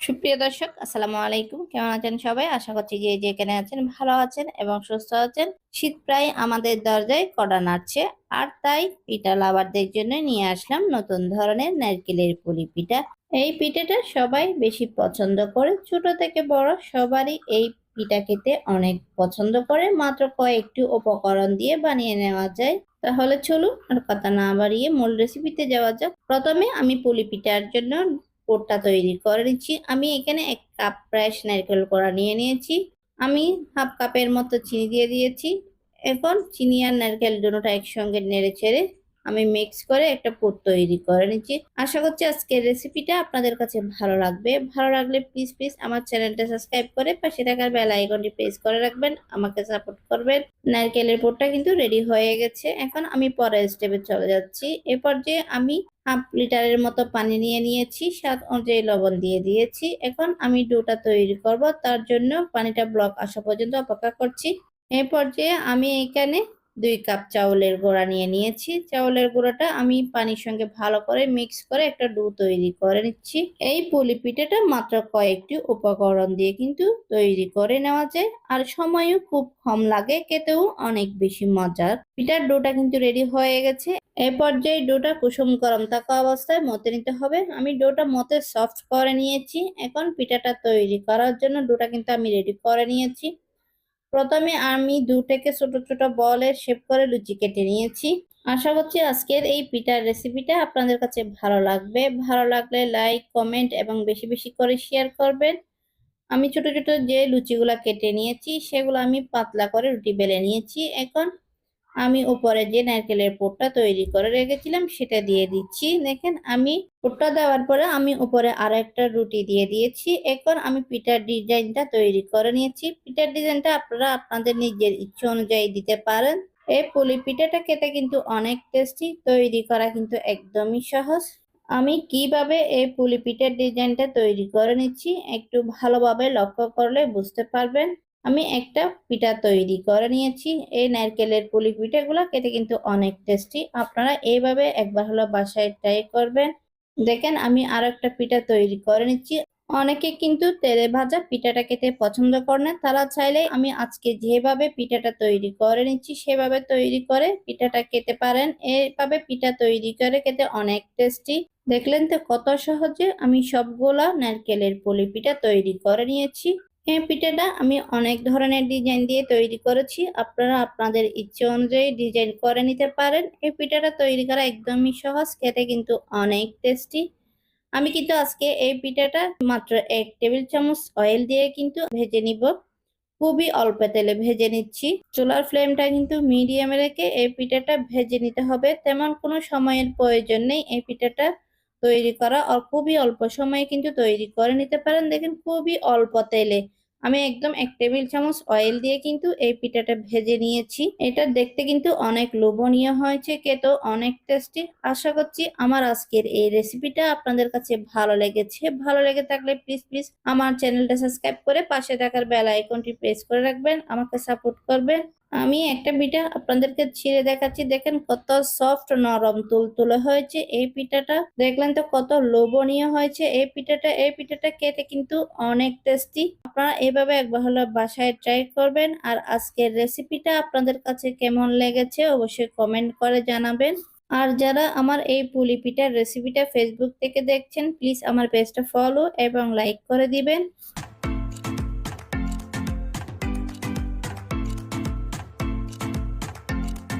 সুপ্রিয় দর্শক, আসসালামু আলাইকুম। কেমন আছেন সবাই? আশা করছি যে যেখানে আছেন ভালো আছেন এবং সুস্থ আছেন। শীত প্রায় আমাদের দরজায় কড়া নাড়ছে, আর তাই পিঠা লাভারদের জন্য নিয়ে আসলাম নতুন ধরনের নারকেলের পুলি পিঠা। এই পিঠাটা সবাই বেশি পছন্দ করে। ছোট থেকে বড় সবারই এই পিঠা খেতে অনেক পছন্দ করে। মাত্র কয়েকটি উপকরণ দিয়ে বানিয়ে নেওয়া যায়। তাহলে চলুন আর কথা না বাড়িয়ে মূল রেসিপিতে যাওয়া যাক। প্রথমে আমি পুলি পিঠার জন্য পুরটা তৈরি করে নিচ্ছি। আমি এখানে এক কাপ প্রায় নারকেল কড়া নিয়ে নিয়েছি। আমি হাফ কাপের মতো চিনি দিয়ে দিয়েছি। এখন চিনি আর নারকেল দুটোটা একসঙ্গে নেড়ে ছেড়ে আমি মিক্স করে একটা পুর তৈরি করে নিচ্ছি। আশা করছি আজকের রেসিপিটা আপনাদের কাছে ভালো লাগবে। ভালো লাগলে প্লিজ প্লিজ আমার চ্যানেলটা সাবস্ক্রাইব করে পাশে থাকার বেল আইকনটি প্রেস করে রাখবেন, আমাকে সাপোর্ট করবেন। নারকেলের পুরটা কিন্তু রেডি হয়ে গেছে। এখন আমি পরের স্টেপে চলে যাচ্ছি। এ পর্যায়ে আমি হাফ লিটারের মতো পানি নিয়ে নিয়েছি, স্বাদ অনুযায়ী লবণ দিয়ে দিয়েছি। এখন আমি ডোটা তৈরি করব, তার জন্য পানিটা ব্লক আসা পর্যন্ত অপেক্ষা করছি। এই পর্যায়ে আমি এখানে দুই কাপ চাউলের গুঁড়া নিয়ে নিয়েছি। চাউলের গুঁড়াটা আমি পানির সঙ্গে ভালো করে মিক্স করে একটা ডু তৈরি করে নিচ্ছি। এই পুলি পিঠাটা মাত্র কয়েকটি উপকরণ দিয়ে কিন্তু তৈরি করে নেওয়া যায়। আর সময়ও খুব কম লাগে, খেতেও অনেক বেশি মজার। পিঠার ডোটা কিন্তু রেডি হয়ে গেছে। এই পর্যায়ে ডোটা কুসুম গরম থাকা অবস্থায় মতে নিতে হবে। আমি ডোটা মতে সফট করে নিয়েছি। এখন পিঠাটা তৈরি করার জন্য ডোটা কিন্তু আমি রেডি করে নিয়েছি। প্রথমে আমি দুটাকে ছোট ছোট বলের শেপ করে লুচি কেটে নিয়েছি। আশা করছি আজকের এই পিঠার রেসিপিটা আপনাদের কাছে ভালো লাগবে। ভালো লাগলে লাইক কমেন্ট এবং বেশি বেশি করে শেয়ার করবেন। আমি ছোট ছোট যে লুচিগুলা কেটে নিয়েছি, সেগুলো আমি পাতলা করে রুটি বেলে নিয়েছি। এখন আমি উপরে যে নারকেলের পোটটা তৈরি করে রেখেছিলাম সেটা দিয়ে দিচ্ছি। দেখেন, আমি পোটটা দেওয়ার পরে আমি উপরে আরও একটা রুটি দিয়ে দিয়েছি। এখন আমি পিঠার ডিজাইনটা তৈরি করে নিয়েছি। পিঠার ডিজাইনটা আপনারা আপনাদের নিজের ইচ্ছে অনুযায়ী দিতে পারেন। এই পুলি পিঠাটা খেতে কিন্তু অনেক টেস্টি, তৈরি করা কিন্তু একদমই সহজ। আমি কীভাবে এই পুলি পিঠার ডিজাইনটা তৈরি করে নিচ্ছি একটু ভালোভাবে লক্ষ্য করলে বুঝতে পারবেন। আমি একটা পিঠা তৈরি করে নিয়েছি। এই নারকেলের পুলি পিঠাগুলো খেতে কিন্তু অনেক টেস্টি আপনারা এইভাবে একবার হলো বাসায় ট্রাই করবেন। দেখেন, আমি আরও একটা পিঠা তৈরি করে নিচ্ছি। অনেকে কিন্তু তেলে ভাজা পিঠাটা খেতে পছন্দ করে না। তারা চাইলে আমি আজকে যেভাবে পিঠাটা তৈরি করে নিচ্ছি, সেভাবে তৈরি করে পিঠাটা খেতে পারেন। এইভাবে পিঠা তৈরি করে খেতে অনেক টেস্টি দেখলেন তো কত সহজে আমি সবগুলা নারকেলের পুলি পিঠা তৈরি করে নিয়েছি। এই পিঠাটা আমি অনেক ধরনের ডিজাইন দিয়ে তৈরি করেছি। আপনারা আপনাদের ইচ্ছে অনুযায়ী ডিজাইন করে নিতে পারেন। এই পিঠাটা তৈরি করা একদমই সহজ, খেতে কিন্তু অনেক টেস্টি। আমি কিন্তু আজকে এই পিঠাটা মাত্র এক টেবিল চামচ অয়েল দিয়ে কিন্তু ভেজে নিব। খুবই অল্প তেলে ভেজে নিচ্ছি। চুলার ফ্লেমটা কিন্তু মিডিয়ামে রেখে এই পিঠাটা ভেজে নিতে হবে। তেমন কোনো সময়ের প্রয়োজন নেই এই পিঠাটা তৈরি করা। খুবই অল্প সময়ে কিন্তু তৈরি করে নিতে পারেন। দেখেন খুবই অল্প তেলে আমি একদম এক টেবিল চামচ অয়েল দিয়ে কিন্তু এই পিঠাটা ভেজে নিয়েছি। এটা দেখতে কিন্তু অনেক লোভনীয় হয়েছে, খেতেও অনেক টেস্টি আশা করছি আমার আজকের এই রেসিপিটা আপনাদের কাছে ভালো লেগেছে। ভালো লেগে থাকলে প্লিজ প্লিজ আমার চ্যানেলটা সাবস্ক্রাইব করে পাশে থাকার বেল আইকনটি প্রেস করে রাখবেন, আমাকে সাপোর্ট করবেন। আমি একটা পিঠা আপনাদেরকে ছিঁড়ে দেখাচ্ছি। দেখেন কত সফট নরম তুল তুলতুলে হয়েছে। এই পিঠাটা দেখলেন তো কত লোভনীয় হয়েছে। এই পিঠাটা এই পিঠাটা কেটে কিন্তু অনেক টেস্টি আপনারা এইভাবে একবার হলো বাসায় ট্রাই করবেন। আর আজকের রেসিপিটা আপনাদের কাছে কেমন লেগেছে অবশ্যই কমেন্ট করে জানাবেন। আর যারা আমার এই পুলি পিঠার রেসিপিটা ফেসবুক থেকে দেখছেন প্লিজ আমার পেজটা ফলো এবং লাইক করে দিবেন।